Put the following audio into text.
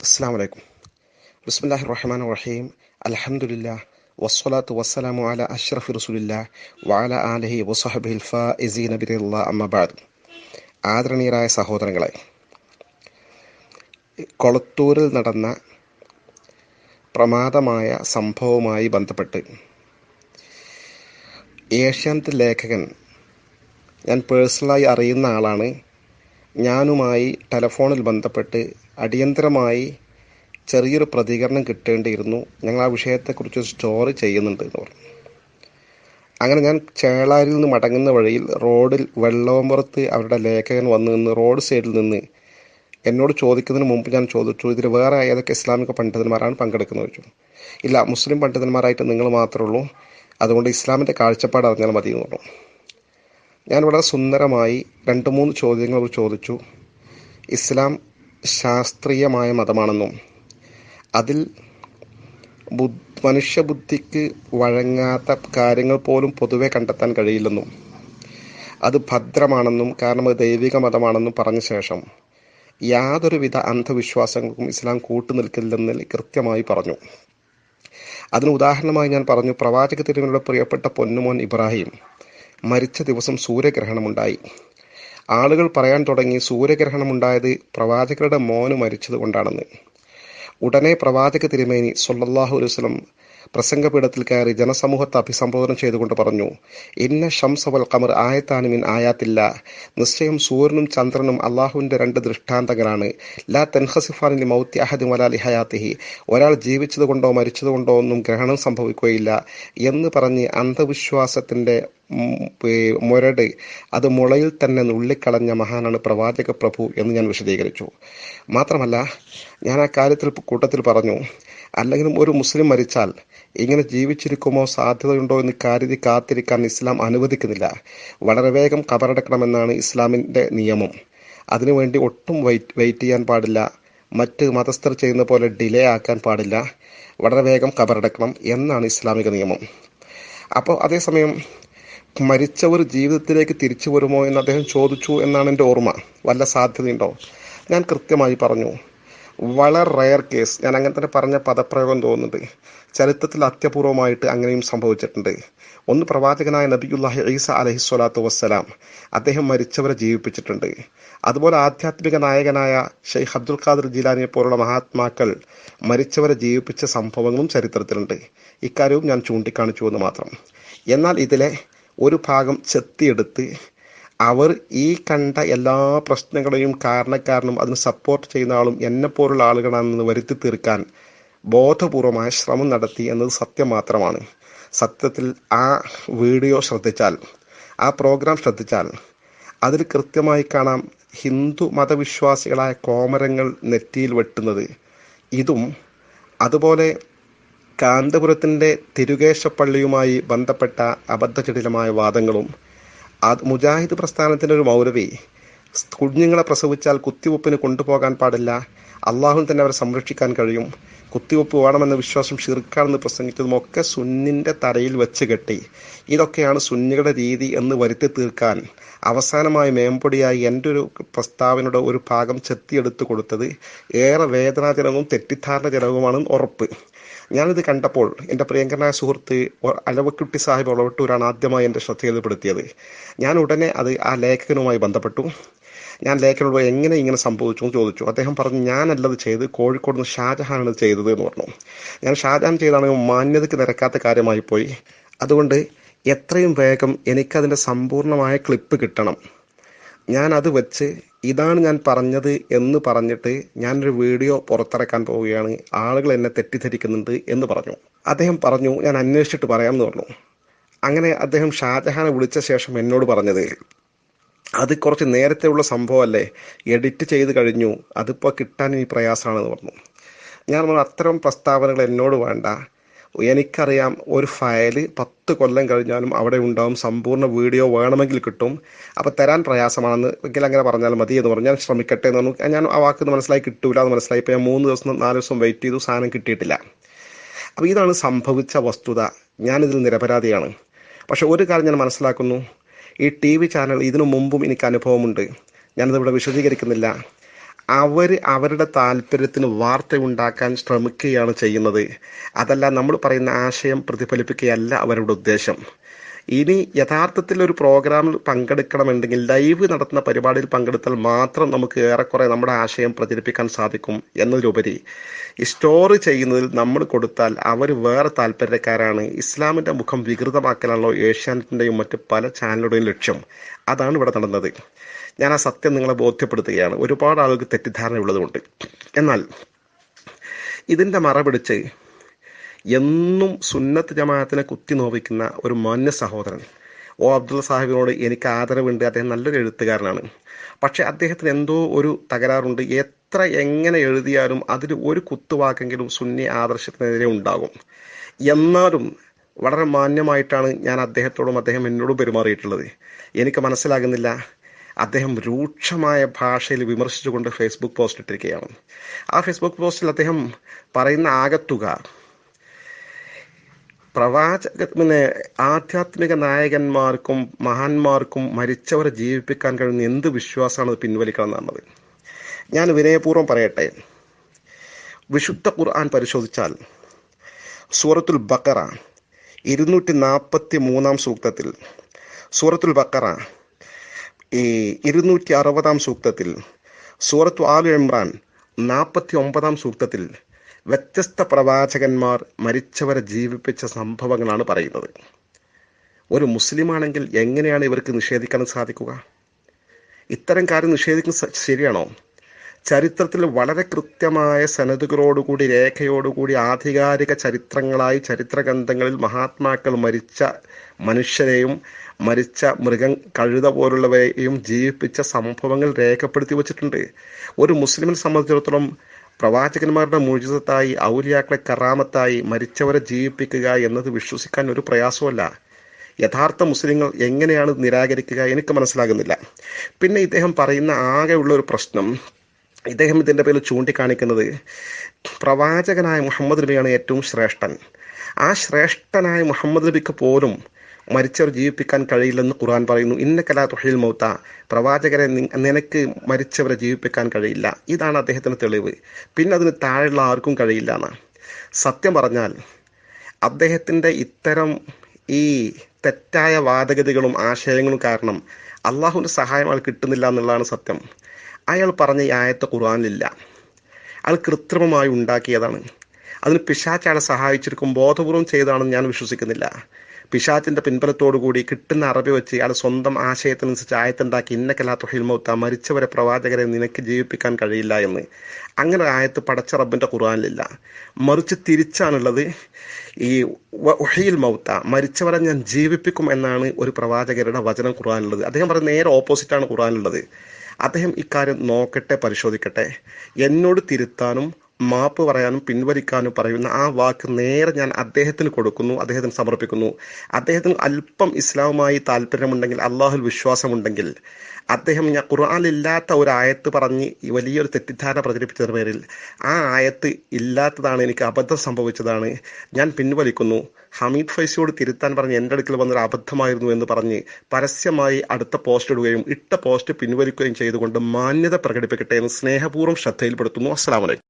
അസ്സാം വലൈക്കും ബിസ്മില്ലാഹി റഹ്മാൻ റഹീം അലഹമുല്ല വസ്സലാത്തു വസ്സലാമു അല അഷ്റഫ് റസുലില്ല വാല ആലഹി വസഹബിൽ ഫീന ബിറുല്ല അമ്മബാദ് ആദരണീയരായ സഹോദരങ്ങളെ കൊളത്തൂരിൽ നടന്ന പ്രമാദമായ സംഭവവുമായി ബന്ധപ്പെട്ട് ഏഷ്യാനെറ്റ് ലേഖകൻ ഞാൻ പേഴ്സണലായി അറിയുന്ന ആളാണ് ഞാനുമായി ടെലഫോണിൽ ബന്ധപ്പെട്ട് അടിയന്തരമായി ചെറിയൊരു പ്രതികരണം കിട്ടേണ്ടിയിരുന്നു. ഞങ്ങൾ ആ വിഷയത്തെക്കുറിച്ച് സ്റ്റോറി ചെയ്യുന്നുണ്ട് എന്ന് പറഞ്ഞു. അങ്ങനെ ഞാൻ ചേളാരിൽ നിന്ന് മടങ്ങുന്ന വഴിയിൽ റോഡിൽ വെള്ളോമ്പുറത്ത് അവരുടെ ലേഖകൻ വന്ന് നിന്ന് റോഡ് സൈഡിൽ നിന്ന് എന്നോട് ചോദിക്കുന്നതിന് മുമ്പ് ഞാൻ ചോദിച്ചു ഇതിൽ വേറെ ഏതൊക്കെ ഇസ്ലാമിക പണ്ഡിതന്മാരാണ് പങ്കെടുക്കുന്നത്? ചോദിച്ചു. ഇല്ല മുസ്ലിം പണ്ഡിതന്മാരായിട്ട് നിങ്ങൾ മാത്രമേ ഉള്ളൂ. അതുകൊണ്ട് ഇസ്ലാമിന്റെ കാഴ്ചപ്പാട് അറിഞ്ഞാൽ മതി എന്ന് പറഞ്ഞു. ഞാൻ വളരെ സുന്ദരമായി രണ്ട് മൂന്ന് ചോദ്യങ്ങൾ ചോദിച്ചു. ഇസ്ലാം ശാസ്ത്രീയമായ മതമാണെന്നും അതിൽ മനുഷ്യബുദ്ധിക്ക് വഴങ്ങാത്ത കാര്യങ്ങൾ പോലും പൊതുവെ കണ്ടെത്താൻ കഴിയില്ലെന്നും അത് ഭദ്രമാണെന്നും കാരണം അത് ദൈവിക മതമാണെന്നും പറഞ്ഞ ശേഷം യാതൊരുവിധ അന്ധവിശ്വാസങ്ങൾക്കും ഇസ്ലാം കൂട്ടുനിൽക്കില്ലെന്ന് കൃത്യമായി പറഞ്ഞു. അതിന് ഉദാഹരണമായി ഞാൻ പറഞ്ഞു പ്രവാചക തിരുവനയുടെ പ്രിയപ്പെട്ട പൊന്നുമോൻ ഇബ്രാഹിം മരിച്ച ദിവസം സൂര്യഗ്രഹണമുണ്ടായി. ആളുകൾ പറയാൻ തുടങ്ങി സൂര്യഗ്രഹണമുണ്ടായത് പ്രവാചകരുടെ മോന് മരിച്ചത് കൊണ്ടാണെന്ന്. ഉടനെ പ്രവാചക തിരുമേനി സൊല്ലാഹു അലുസ്ലം പ്രസംഗപീഠത്തിൽ കയറി ജനസമൂഹത്തെ അഭിസംബോധന ചെയ്തുകൊണ്ട് പറഞ്ഞു ഇന്ന ഷംസവൽ കമർ ആയത്താനുമിൻ ആയാത്തില്ല. നിശ്ചയം സൂര്യനും ചന്ദ്രനും അള്ളാഹുവിന്റെ രണ്ട് ദൃഷ്ടാന്തങ്ങളാണ്. ലാ തെൻഹസിഫാനിൽ മൗത്തി അഹദ് മലാലി ഹയാത്തിഹി. ഒരാൾ ജീവിച്ചതുകൊണ്ടോ മരിച്ചതുകൊണ്ടോ ഒന്നും ഗ്രഹണം സംഭവിക്കുകയില്ല എന്ന് പറഞ്ഞ് അന്ധവിശ്വാസത്തിന്റെ മുരട്. അത് മുളയിൽ തന്നെ നുള്ളിക്കളഞ്ഞ മഹാനാണ് പ്രവാചക പ്രഭു എന്ന് ഞാൻ വിശദീകരിച്ചു. മാത്രമല്ല ഞാൻ ആ കാര്യത്തിൽ കൂട്ടത്തിൽ പറഞ്ഞു അല്ലെങ്കിലും ഒരു മുസ്ലിം മരിച്ചാൽ ഇങ്ങനെ ജീവിച്ചിരിക്കുമോ സാധ്യതയുണ്ടോ എന്ന് കരുതി കാത്തിരിക്കാൻ ഇസ്ലാം അനുവദിക്കുന്നില്ല. വളരെ വേഗം കബറടക്കണമെന്നാണ് ഇസ്ലാമിന്റെ നിയമം. അതിനുവേണ്ടി ഒട്ടും വെയിറ്റ് വെയിറ്റ് ചെയ്യാൻ പാടില്ല. മറ്റ് മതസ്ഥർ ചെയ്യുന്ന പോലെ ഡിലേ ആക്കാൻ പാടില്ല. വളരെ വേഗം കബറടക്കണം എന്നാണ് ഇസ്ലാമിക നിയമം. അപ്പോൾ അതേസമയം മരിച്ചവർ ജീവിതത്തിലേക്ക് തിരിച്ചു വരുമോ എന്ന് അദ്ദേഹം ചോദിച്ചു എന്നാണ് എന്റെ ഓർമ്മ. വല്ല സാധ്യതയുണ്ടോ? ഞാൻ കൃത്യമായി പറഞ്ഞു. വളരെ റയർ കേസ് ഞാൻ അങ്ങനെ തന്നെ പറഞ്ഞ പദപ്രയോഗം തോന്നുന്നുണ്ട്. ചരിത്രത്തിൽ അത്യപൂർവമായിട്ട് അങ്ങനെയും സംഭവിച്ചിട്ടുണ്ട്. ഒന്ന് പ്രവാചകനായ നബിയുല്ലാഹി ഈസ അലഹി സ്വലാത്തു വസ്സലാം. അദ്ദേഹം മരിച്ചവരെ ജീവിപ്പിച്ചിട്ടുണ്ട്. അതുപോലെ ആധ്യാത്മിക നായകനായ ഷെയ്ഖ് അബ്ദുൽ ഖാദർ ജിലാനിയെ പോലുള്ള മഹാത്മാക്കൾ മരിച്ചവരെ ജീവിപ്പിച്ച സംഭവങ്ങളും ചരിത്രത്തിലുണ്ട്. ഇക്കാര്യവും ഞാൻ ചൂണ്ടിക്കാണിച്ചു എന്ന് മാത്രം. എന്നാൽ ഇതിലെ ഒരു ഭാഗം ചെത്തിയെടുത്ത് അവർ ഈ കണ്ട എല്ലാ പ്രശ്നങ്ങളെയും കാരണക്കാരനും അതിന് സപ്പോർട്ട് ചെയ്യുന്ന ആളും എന്നെപ്പോലുള്ള ആളുകളാണെന്ന് വരുത്തി തീർക്കാൻ ബോധപൂർവമായ ശ്രമം നടത്തി എന്നത് സത്യം മാത്രമാണ്. സത്യത്തിൽ ആ വീഡിയോ ശ്രദ്ധിച്ചാൽ ആ പ്രോഗ്രാം ശ്രദ്ധിച്ചാൽ അതിൽ കൃത്യമായി കാണാം ഹിന്ദു മതവിശ്വാസികളായ കോമരങ്ങൾ നെറ്റിയിൽ വെട്ടുന്നത്. ഇതും അതുപോലെ കാന്തപുരത്തിന്റെ തിരുകേശപ്പള്ളിയുമായി ബന്ധപ്പെട്ട അബദ്ധചടിലമായ വാദങ്ങളും അത് മുജാഹിദ് പ്രസ്ഥാനത്തിന്റെ ഒരു മൗലവി കുഞ്ഞുങ്ങളെ പ്രസവിച്ചാൽ കുത്തിവെപ്പിന് കൊണ്ടുപോകാൻ പാടില്ല അള്ളാഹു തന്നെ അവരെ സംരക്ഷിക്കാൻ കഴിയും കുത്തിവെപ്പ് വേണമെന്ന വിശ്വാസം ഷിർക്കാണെന്ന് പ്രസംഗിച്ചതും ഒക്കെ സുന്നിന്റെ തലയിൽ വെച്ച് കെട്ടി. ഇതൊക്കെയാണ് സുന്നികളുടെ രീതി എന്ന് വരുത്തി തീർക്കാൻ അവസാനമായി മേമ്പൊടിയായി എന്റെ ഒരു പ്രസ്താവനയുടെ ഒരു ഭാഗം ചെത്തിയെടുത്തു കൊടുത്തത്. ഏറെ വേദനാജനകവും തെറ്റിദ്ധാരണജനകവുമാണ് ഉറപ്പ്. ഞാനിത് കണ്ടപ്പോൾ എന്റെ പ്രിയങ്കരനായ സുഹൃത്ത് അലവക്കുട്ടി സാഹിബ് ഒളവട്ടൂരാണ് ആദ്യമായി എന്റെ ശ്രദ്ധയിൽപ്പെടുത്തിയത് ഞാൻ ഉടനെ അത് ആ ലേഖകനുമായി ബന്ധപ്പെട്ടു. ഞാൻ ലേഖനോട് എങ്ങനെ ഇങ്ങനെ സംഭവിച്ചു എന്ന് ചോദിച്ചു. അദ്ദേഹം പറഞ്ഞു ഞാനല്ലത് ചെയ്ത് കോഴിക്കോട് നിന്ന് ഷാജഹാനാണ് ചെയ്തത് എന്ന് പറഞ്ഞു. ഞാൻ ഷാജഹാൻ ചെയ്താണെങ്കിൽ മാന്യതയ്ക്ക് നിരക്കാത്ത കാര്യമായി പോയി. അതുകൊണ്ട് എത്രയും വേഗം എനിക്കതിന്റെ സമ്പൂർണമായ ക്ലിപ്പ് കിട്ടണം. ഞാൻ അത് വെച്ച് ഇതാണ് ഞാൻ പറഞ്ഞത് എന്ന് പറഞ്ഞിട്ട് ഞാനൊരു വീഡിയോ പുറത്തിറക്കാൻ പോവുകയാണ്. ആളുകൾ എന്നെ തെറ്റിദ്ധരിക്കുന്നുണ്ട് എന്ന് പറഞ്ഞു. അദ്ദേഹം പറഞ്ഞു ഞാൻ അന്വേഷിച്ചിട്ട് പറയാമെന്ന് പറഞ്ഞു. അങ്ങനെ അദ്ദേഹം ഷാജഹാനെ വിളിച്ച ശേഷം എന്നോട് പറഞ്ഞത് അത് കുറച്ച് നേരത്തെ ഉള്ള സംഭവമല്ലേ? എഡിറ്റ് ചെയ്ത് കഴിഞ്ഞു. അതിപ്പോൾ കിട്ടാൻ ഇനി പ്രയാസമാണെന്ന് പറഞ്ഞു. ഞാൻ പറഞ്ഞു അത്തരം പ്രസ്താവനകൾ എന്നോട് വേണ്ട. എനിക്കറിയാം ഒരു ഫയൽ പത്ത് കൊല്ലം കഴിഞ്ഞാലും അവിടെ ഉണ്ടാവും സമ്പൂർണ വീഡിയോ വേണമെങ്കിൽ കിട്ടും. അപ്പോൾ തരാൻ പ്രയാസമാണെന്ന് എങ്കിൽ അങ്ങനെ പറഞ്ഞാൽ മതി എന്ന് പറഞ്ഞാൽ ഞാൻ ശ്രമിക്കട്ടെ എന്ന് പറഞ്ഞു. ഞാൻ ആ വാക്ക് മനസ്സിലായി കിട്ടൂല എന്ന് മനസ്സിലായി. ഇപ്പോൾ ഞാൻ മൂന്ന് ദിവസം നാല് ദിവസം വെയിറ്റ് ചെയ്തു സാധനം കിട്ടിയിട്ടില്ല. അപ്പോൾ ഇതാണ് സംഭവിച്ച വസ്തുത. ഞാനിതിൽ നിരപരാധിയാണ്. പക്ഷെ ഒരു കാര്യം ഞാൻ മനസ്സിലാക്കുന്നു. ഈ ടി വി ചാനൽ ഇതിനു മുമ്പും എനിക്ക് അനുഭവമുണ്ട്. ഞാനിതിവിടെ വിശദീകരിക്കുന്നില്ല. അവർ അവരുടെ താല്പര്യത്തിന് വാർത്ത ഉണ്ടാക്കാൻ ശ്രമിക്കുകയാണ് ചെയ്യുന്നത്. അതല്ല നമ്മൾ പറയുന്ന ആശയം പ്രതിഫലിപ്പിക്കുകയല്ല അവരുടെ ഉദ്ദേശം. ഇനി യഥാർത്ഥത്തിൽ ഒരു പ്രോഗ്രാമിൽ പങ്കെടുക്കണമെന്നുണ്ടെങ്കിൽ ലൈവ് നടത്തുന്ന പരിപാടിയിൽ പങ്കെടുത്താൽ മാത്രം നമുക്ക് ഏറെക്കുറെ നമ്മുടെ ആശയം പ്രചരിപ്പിക്കാൻ സാധിക്കും എന്നതിലുപരി ഈ സ്റ്റോറി ചെയ്യുന്നതിൽ നമ്മൾ കൊടുത്താൽ അവർ വേറെ താല്പര്യക്കാരാണ്. ഇസ്ലാമിന്റെ മുഖം വികൃതമാക്കലാണല്ലോ ഏഷ്യാനെറ്റിന്റെയും മറ്റ് പല ചാനലുകളുടെയും ലക്ഷ്യം. അതാണ് ഇവിടെ നടന്നത്. ഞാൻ ആ സത്യം നിങ്ങളെ ബോധ്യപ്പെടുത്തുകയാണ്. ഒരുപാട് ആളുകൾക്ക് തെറ്റിദ്ധാരണയുള്ളതുകൊണ്ട്. എന്നാൽ ഇതിന്റെ മറപിടിച്ച് എന്നും സുന്നത്ത് ജമാഅത്തിനെ കുത്തി നോവിക്കുന്ന ഒരു മാന്യ സഹോദരൻ ഒ അബ്ദുള്ള സാഹിബിനോട് എനിക്ക് ആദരവുണ്ട്. അദ്ദേഹം നല്ലൊരു എഴുത്തുകാരനാണ്. പക്ഷേ അദ്ദേഹത്തിന് എന്തോ ഒരു തകരാറുണ്ട്. എത്ര എങ്ങനെ എഴുതിയാലും അതിൽ ഒരു കുത്തുവാക്കെങ്കിലും സുന്നി ആദർശത്തിനെതിരെ ഉണ്ടാകും. എന്നാലും വളരെ മാന്യമായിട്ടാണ് ഞാൻ അദ്ദേഹത്തോടും അദ്ദേഹം എന്നോടും പെരുമാറിയിട്ടുള്ളത്. എനിക്ക് മനസ്സിലാകുന്നില്ല അദ്ദേഹം രൂക്ഷമായ ഭാഷയിൽ വിമർശിച്ചുകൊണ്ട് ഫേസ്ബുക്ക് പോസ്റ്റ് ഇട്ടിരിക്കുകയാണ്. ആ ഫേസ്ബുക്ക് പോസ്റ്റിൽ അദ്ദേഹം പറയുന്ന ആകത്തുക പ്രവാചക ആധ്യാത്മിക നായകന്മാർക്കും മഹാന്മാർക്കും മരിച്ചവരെ ജീവിപ്പിക്കാൻ കഴിയുന്ന എന്ത് വിശ്വാസമാണ് പിൻവലിക്കണം എന്നാണത് ഞാൻ വിനയപൂർവം പറയട്ടെ. വിശുദ്ധ ഖുർആൻ പരിശോധിച്ചാൽ സൂറത്തുൽ ബക്കറ ഇരുന്നൂറ്റി നാൽപ്പത്തി മൂന്നാം സൂക്തത്തിൽ സൂറത്തുൽ ബക്കറ ഈ ഇരുന്നൂറ്റി അറുപതാം സൂക്തത്തിൽ സൂറത്തു ആലു ഇമ്രാൻ നാൽപ്പത്തി ഒമ്പതാം സൂക്തത്തിൽ വ്യത്യസ്ത പ്രവാചകന്മാർ മരിച്ചവരെ ജീവിപ്പിച്ച സംഭവങ്ങളാണ് പറയുന്നത്. ഒരു മുസ്ലിമാണെങ്കിൽ എങ്ങനെയാണ് ഇവർക്ക് നിഷേധിക്കാൻ സാധിക്കുക? ഇത്തരം കാര്യം നിഷേധിക്കുന്ന ശരിയാണോ? ചരിത്രത്തിൽ വളരെ കൃത്യമായ സനതുകളോടുകൂടി രേഖയോടുകൂടി ആധികാരിക ചരിത്രങ്ങളായി ചരിത്രഗ്രന്ഥങ്ങളിൽ മഹാത്മാക്കൾ മരിച്ച മനുഷ്യരെയും മരിച്ച മൃഗം കഴുത പോലുള്ളവയെയും ജീവിപ്പിച്ച സംഭവങ്ങൾ രേഖപ്പെടുത്തി വച്ചിട്ടുണ്ട്. ഒരു മുസ്ലിമിനെ സംബന്ധിച്ചിടത്തോളം പ്രവാചകന്മാരുടെ മുഴുവത്തായി ഔലിയാക്കളെ കറാമത്തായി മരിച്ചവരെ ജീവിപ്പിക്കുക എന്നത് വിശ്വസിക്കാൻ ഒരു പ്രയാസമല്ല യഥാർത്ഥ മുസ്ലിങ്ങൾ എങ്ങനെയാണ് നിരാകരിക്കുക എനിക്ക് മനസ്സിലാകുന്നില്ല. പിന്നെ ഇദ്ദേഹം പറയുന്ന ആകെയുള്ള ഒരു പ്രശ്നം ഇദ്ദേഹം ഇതിന്റെ പേരിൽ ചൂണ്ടിക്കാണിക്കുന്നത് പ്രവാചകനായ മുഹമ്മദ് നബിയാണ് ഏറ്റവും ശ്രേഷ്ഠൻ. ആ ശ്രേഷ്ഠനായ മുഹമ്മദ് നബിക്ക് പോലും മരിച്ചവർ ജീവിപ്പിക്കാൻ കഴിയില്ലെന്ന് ഖുർആൻ പറയുന്നു. ഇന്ന കലാ തൊഴിൽ മൗത്ത. പ്രവാചകരെ നിനക്ക് മരിച്ചവരെ ജീവിപ്പിക്കാൻ കഴിയില്ല. ഇതാണ് അദ്ദേഹത്തിന് തെളിവ്. പിന്നെ അതിന് താഴെയുള്ള ആർക്കും കഴിയില്ല എന്ന് സത്യം പറഞ്ഞാൽ അദ്ദേഹത്തിന്റെ ഇത്തരം ഈ തെറ്റായ വാദഗതികളും ആശയങ്ങളും കാരണം അള്ളാഹുവിന്റെ സഹായം അയാൾ കിട്ടുന്നില്ല എന്നുള്ളതാണ് സത്യം. അയാൾ പറഞ്ഞ ഈ ആയത്തെ ഖുർആനിലില്ല. അയാൾ കൃത്രിമമായി ഉണ്ടാക്കിയതാണ്. അതിന് പിശാച്ചയാളെ സഹായിച്ചിരിക്കും ബോധപൂർവം ചെയ്തതാണെന്ന് ഞാൻ വിശ്വസിക്കുന്നില്ല. പിശാച്ചിന്റെ പിൻബലത്തോടുകൂടി കിട്ടുന്ന അറബി വെച്ച് അയാൾ സ്വന്തം ആശയത്തിനനുസരിച്ച് ആയത്തുണ്ടാക്കി ഇന്നക്കലാ തൊഴിൽമൗത്ത മരിച്ചവരെ പ്രവാചകരെ നിനക്ക് ജീവിപ്പിക്കാൻ കഴിയില്ല എന്ന്. അങ്ങനെ ആയത്ത് പടച്ച റബ്ബിന്റെ ഖുർആാനിലില്ല. മറിച്ച് തിരിച്ചാണുള്ളത് ഈ ഒഹയിൽ മൗത്ത. മരിച്ചവരെ ഞാൻ ജീവിപ്പിക്കും എന്നാണ് ഒരു പ്രവാചകരുടെ വചനം ഖുർആാനുള്ളത് അദ്ദേഹം പറയുന്നത് നേരെ ഓപ്പോസിറ്റാണ് ഖുർആാനുള്ളത് അദ്ദേഹം ഇക്കാര്യം നോക്കട്ടെ പരിശോധിക്കട്ടെ. എന്നോട് തിരുത്താനും മാപ്പ് പറയാനും പിൻവലിക്കാനും പറയുന്ന ആ വാക്ക് നേരെ ഞാൻ അദ്ദേഹത്തിന് കൊടുക്കുന്നു അദ്ദേഹത്തിന് സമർപ്പിക്കുന്നു. അദ്ദേഹത്തിന് അല്പം ഇസ്ലാമുമായി താല്പര്യമുണ്ടെങ്കിൽ അള്ളാഹുൽ വിശ്വാസമുണ്ടെങ്കിൽ അദ്ദേഹം ഞാൻ ഖുർആാനില്ലാത്ത ഒരു ആയത്ത് പറഞ്ഞ് വലിയൊരു തെറ്റിദ്ധാരണ പ്രചരിപ്പിച്ചതിന് പേരിൽ ആ ആയത്ത് ഇല്ലാത്തതാണ് എനിക്ക് അബദ്ധം സംഭവിച്ചതാണ് ഞാൻ പിൻവലിക്കുന്നു. ഹമീദ് ഫൈസിയോട് തിരുത്താൻ പറഞ്ഞ് എന്റെ അടുക്കൽ വന്നൊരു അബദ്ധമായിരുന്നു എന്ന് പറഞ്ഞ് പരസ്യമായി അടുത്ത പോസ്റ്റ് ഇടുകയും ഇട്ട പോസ്റ്റ് പിൻവലിക്കുകയും ചെയ്തുകൊണ്ട് മാന്യത പ്രകടിപ്പിക്കട്ടെ എന്ന് സ്നേഹപൂർവം ശ്രദ്ധയിൽപ്പെടുത്തുന്നു. അസ്സാം വലൈക്കും